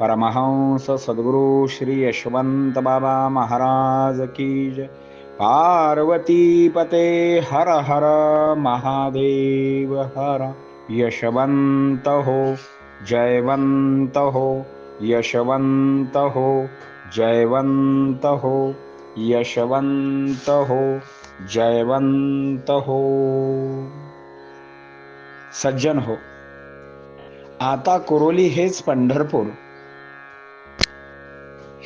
परमहंस सद्गुरु श्री यशवंत बाबा महाराज की जय। पार्वती पते हर हर महादेव हर। यशवंत हो जयवंत हो यशवंत हो जयवंत हो यशवंत हो जयवंत हो। सज्जन हो आता कुरोली हेच पंढरपूर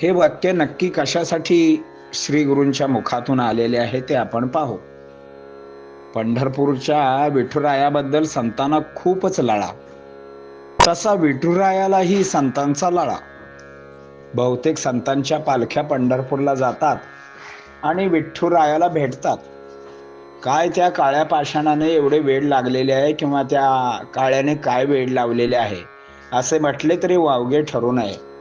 हे वाक्य नक्की कशासाठी श्री गुरूंच्या मुखातून आलेले आहे ते आपण पाहू. पंढरपूरच्या विठुरायाबद्दल संतांना खूपच लळा. तसा विठुरायालाही संतांचा लळा. बहुतेक संतांच्या पालख्या पंढरपूरला जातात आणि विठ्ठुरायाला भेटतात. काय त्या काळ्या पाषाणाने एवढे वेळ लागलेले आहे किंवा त्या काळ्याने काय वेळ लावलेले आहे? असे म्हटले तरी वावगे ठरू नये.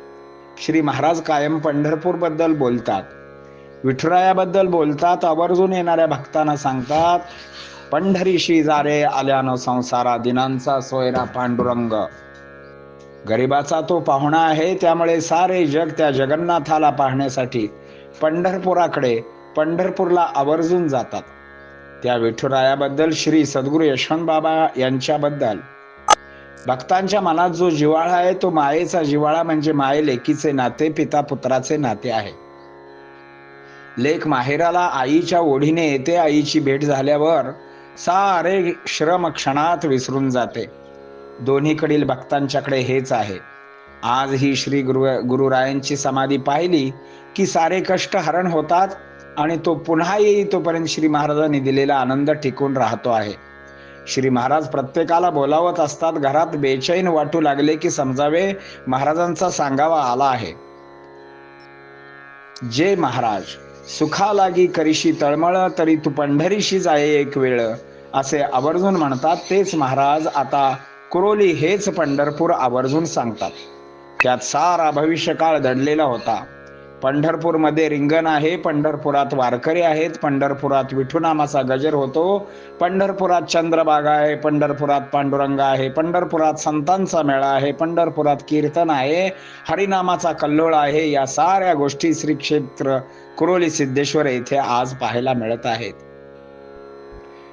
श्री महाराज कायम पंढरपूरबद्दल बोलतात. विठुरायाबद्दल बोलतात आवर्जून येणाऱ्या भक्तांना सांगतात पंढरीशी जारे आल्यानं संसारा दिनांचा सोयरा पांडुरंग. गरिबाचा तो पाहुणा आहे त्यामुळे सारे जग त्या जगन्नाथाला पाहण्यासाठी पंढरपुराकडे पंढरपूरला आवर्जून जातात. त्या विठुरायाबद्दल श्री सद्गुरू यशवंत बाबा यांच्याबद्दल भक्तांच्या मनात जो जिव्हाळा आहे तो मायेचा जिव्हाळा म्हणजे माये लेकीचे नाते पिता पुत्राचे नाते आहे. लेख माहेराला आईच्या ओढीने येते आईची भेट झाल्यावर सारे श्रम क्षणात विसरून जाते. दोन्हीकडील भक्तांच्याकडे हेच आहे. आज ही श्री गुरु गुरुरायांची समाधी पाहिली की सारे कष्ट हरण होतात आणि तो पुन्हा येई तोपर्यंत श्री महाराजांनी दिलेला आनंद टिकून राहतो आहे. श्री महाराज प्रत्येकाला बोलावत असतात घरात बेचैन वाटू लागले की समजावे महाराजांचा सांगावा आला आहे. जे महाराज सुखा लागी करीशी तळमळ तरी तू पंढरीशी जाये एक वेळ असे आवर्जून म्हणतात तेच महाराज आता कुरोली हेच पंढरपूर आवर्जून सांगतात. त्यात सारा भविष्यकाळ दडलेला होता. पंढरपूरमध्ये रिंगण आहे. पंढरपुरात वारकरी आहेत. पंढरपुरात विठुनामाचा गजर होतो. पंढरपुरात चंद्रबागा आहे. पंढरपुरात पांडुरंग आहे. पंढरपुरात संतांचा मेळा आहे. पंढरपुरात कीर्तन आहे. हरिनामाचा कल्लोळ आहे. या साऱ्या गोष्टी श्री क्षेत्र कुरोली सिद्धेश्वर येथे आज पाहायला मिळत आहेत.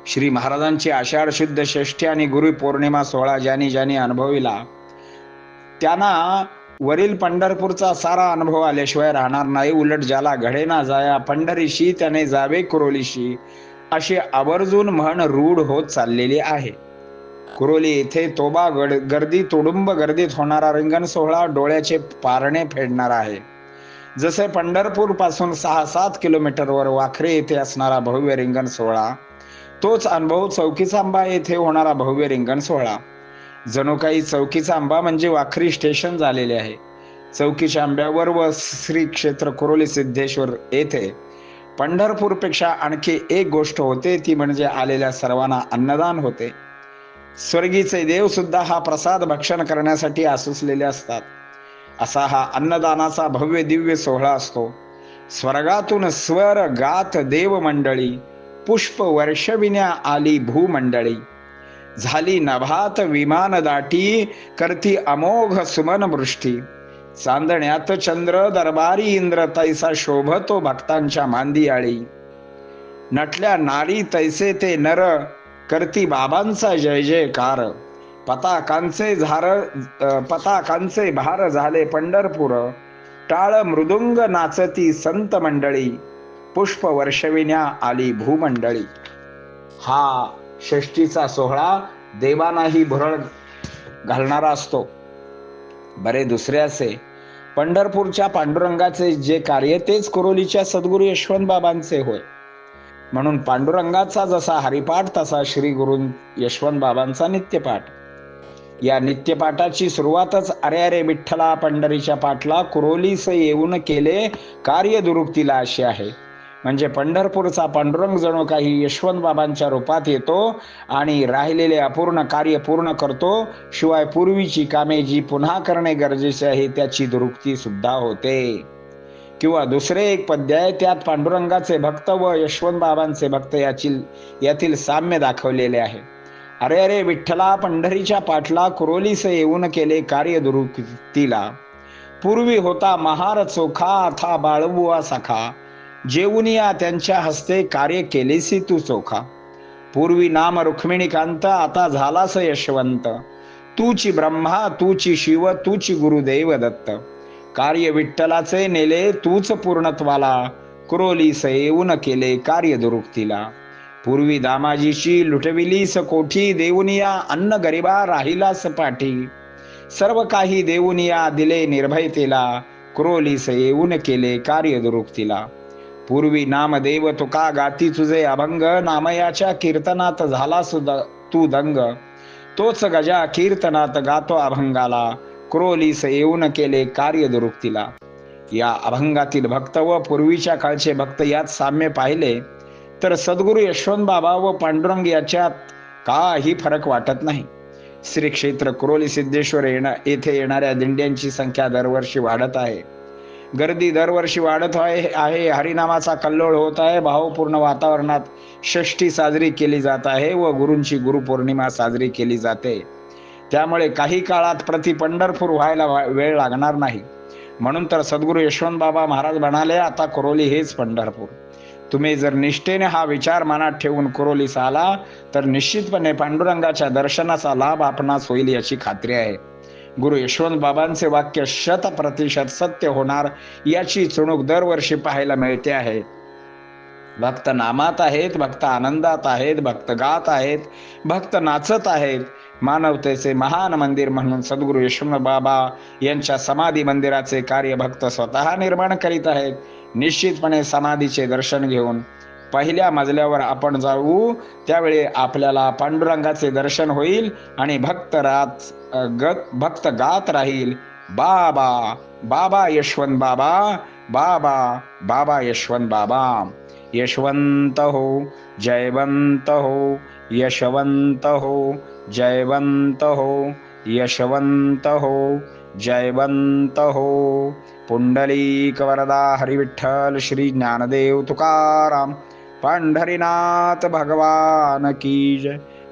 श्री महाराजांची आषाढ शुद्ध षष्ठी आणि गुरु पौर्णिमा सोहळा ज्यांनी ज्यांनी अनुभविला त्यांना वरील पंढरपूरचा सारा अनुभव आल्याशिवाय राहणार नाही. उलट ज्याला घडेना जाया पंढरीशी त्याने जावे कुरोलीशी. अशी आवर्जून म्हण रूढ होत चाललेली आहे. कुरोली येथे तोबा गड गर्दी तुडुंब गर्दीत होणारा रिंगण सोहळा डोळ्याचे पारणे फेडणार आहे. जसे पंढरपूरपासून सहा सात किलोमीटरवर वाखरे येथे असणारा भव्य रिंगण सोहळा तोच अनुभव चौकीसांबा येथे होणारा भव्य रिंगण सोहळा. जणू काही चौकीचा आंबा म्हणजे वाखरी स्टेशन झालेले आहे. चौकीच्या आंब्यावर व श्री क्षेत्र कुरोली सिद्धेश्वर येथे पंढरपूरपेक्षा आणखी एक गोष्ट होते ती म्हणजे आलेल्या सर्वांना अन्नदान होते. स्वर्गीचे देव सुद्धा हा प्रसाद भक्षण करण्यासाठी आसुसलेले असतात. असा हा अन्नदानाचा भव्य दिव्य सोहळा असतो. स्वर्गातून स्वर गात देव मंडळी पुष्प वर्षविण्या आली भूमंडळी. झाली नभात विमान दाटी करती अमोघ सुमन वृष्टी चांदण्यात चंद्र दरबारी इंद्र तैसा शोभतो भक्तांच्या मांदियाळी नटल्या नारी तैसे ते नर करती बाबांचा जय जयकार पताकांचे झार पताकांचे भार झाले पंढरपूर. टाळ मृदुंग नाचती संत मंडळी. पुष्प वर्षविण्या आली भूमंडळी. हा षष्टीचा सोहळा देवानाही भुरळ घालणारा असतो. बरे दुसरे असे पंढरपूरच्या पांडुरंगाचे जे कार्य तेच कुरोलीच्या सद्गुरू यशवंत बाबांचे होय. म्हणून पांडुरंगाचा जसा हरिपाठ तसा श्री गुरु यशवंत बाबांचा नित्यपाठ. या नित्यपाठाची सुरुवातच अरे अरे विठ्ठला पंढरीच्या पाठला कुरोलीस येऊन केले कार्य दुरुक्तीला अशी आहे. म्हणजे पंढरपूरचा पांडुरंग जणू काही यशवंत बाबांच्या रूपात येतो आणि राहिलेले अपूर्ण कार्य पूर्ण करतो. शिवाय पूर्वीची कामे जी पुन्हा करणे गरजेचे आहे त्याची दुरुक्ती सुद्धा होते. किंवा दुसरे एक पद्य आहे त्यात पांडुरंगाचे भक्त व यशवंत बाबांचे भक्त याची यातील साम्य दाखवलेले आहे. अरे अरे विठ्ठला पंढरीच्या पाठला कुरोलीस येऊन केले कार्य दुरुक्तीला. पूर्वी होता महार चोखा अथा बाळबुवा सखा. जेवुनिया त्यांच्या हस्ते कार्य केलेसी तू चोखा. पूर्वी नाम रुक्मिणीकांत आता झालास यशवंत. तूची ब्रह्मा तूची शिव तूची गुरुदेव दत्त. कार्य विठ्ठलाचे नेले तूच पूर्णत्वाला. क्रोलीस येऊन केले कार्य दुरुक्तीला. पूर्वी दामाजीची लुटविलीस कोठी देऊनिया अन्न गरिबा राहिलास पाठी. सर्व काही देऊनिया दिले निर्भयतेला. क्रोलीस येऊन केले कार्य दुरुक्तीला. पूर्वी नामदेव तुका गाती तुझे अभंग नामयाच्या कीर्तनात झाला सुद तू दंग. तोच गजा कीर्तनात गातो अभंगाला क्रोलीस येऊन केले कार्य दुरुक्तीला. या अभंगातील भक्त व पूर्वीच्या काळचे भक्त यात साम्य पाहिले तर सद्गुरू यशवंत बाबा व पांडुरंग याच्यात काही फरक वाटत नाही. श्री क्षेत्र क्रोली सिद्धेश्वर येणा येथे येणाऱ्या दिंड्यांची संख्या दरवर्षी वाढत आहे. गर्दी दरवर्षी वाढत आहे आहे. हरिनामाचा कल्लोळ होत आहे. भावपूर्ण वातावरणात षष्ठी साजरी केली जात आहे व गुरूंची गुरुपौर्णिमा साजरी केली जाते. त्यामुळे काही काळात प्रति पंढरपूर व्हायला वा- वेळ लागणार नाही. म्हणून तर सद्गुरू यशवंत बाबा महाराज म्हणाले आता कोरोली हेच पंढरपूर. तुम्ही जर निष्ठेने हा विचार मनात ठेवून कुरोलीस आला तर निश्चितपणे पांडुरंगाच्या दर्शनाचा लाभ आपणास होईल याची खात्री आहे. गुरु यशवंत बाबांचे वाक्य शत प्रतिशत सत्य होणार याची चुणूक दरवर्षी पाहायला मिळते आहे. भक्त नामात आहेत भक्त आनंदात आहेत भक्त गात आहेत भक्त नाचत आहेत. मानवतेचे महान मंदिर म्हणून सद्गुरू यशवंत बाबा यांच्या समाधी मंदिराचे कार्य भक्त स्वतः निर्माण करीत आहेत. निश्चितपणे समाधीचे दर्शन घेऊन पहिल्या मजल्यावर आपण जाऊ त्यावेळी आपल्याला पांडुरंगाचे दर्शन होईल आणि भक्त रात भक्त गात राहील. बाबा बाबा यशवंत बाबा बाबा बाबा यशवंत बाबा. यशवंत हो जयवंत हो यशवंत हो जयवंत हो यशवंत हो जयवंत हो. पुंडलीक वरदा हरिविठ्ठल श्री ज्ञानदेव तुकाराम. पंढरीनाथ भगवान की जय.